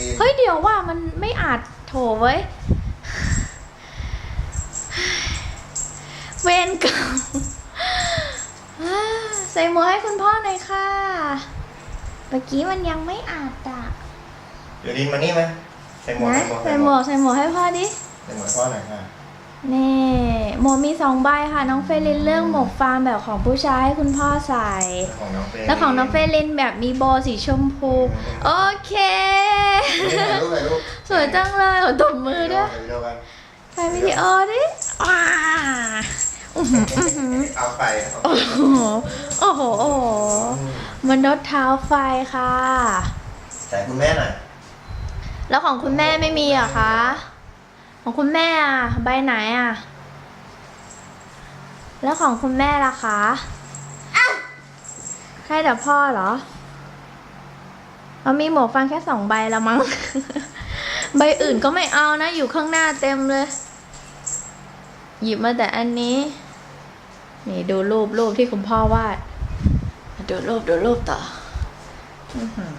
ดีเฮ้ยเดี๋ยวว่ามันไม่อาจโถเว้ย เวนกรรมอ่าใส่หมวกให้คุณพ่อหน่อยค่ะ เมื่อกี้มันยังไม่อาจอะเดี๋ยวดีมานี่ไหมใส่หมวกนะใส่ใส่หหมมววกกใส่หมวกให้พ่อดิ ใส่หมวกพ่อหน่อยค่ะนี่หมวกมีสองใบค่ะ น้องเฟรลินเลือกหมวกฟาร์มแบบของผู้ชายให้คุณพ่อใส่ของน้องเฟรแล้วของน้องเฟรลินแบบมีโบว์สีชมพู โอเค ถ่ายรูปถ่ายรูปสวยจังเลยขอตบมือด้วยถ่ายวิดีโอกันถ่ายวิดีโอดิว้าอื้อหืออื้อหือเอาไปเอาโอ้โหโอ้โหโอ้โหมนุษย์เท้าไฟค่ะใส่คุณแม่หน่อยแล้วของคุณแม่ไม่มีเหรอะคะ ของคุณแม่อะใบไหนอะแล้วของคุณแม่ล่ะคะใช่แต่พ่อเหรอ เรามีหมวกฟังแค่สองใบละมั้ง ใบอื่นก็ไม่เอานะ อยู่ข้างหน้าเต็มเลย หยิบมาแต่อันนี้ นี่ดูรูปรูปที่คุณพ่อวาด ดูรูปดูรูปต่อ อื้อหือ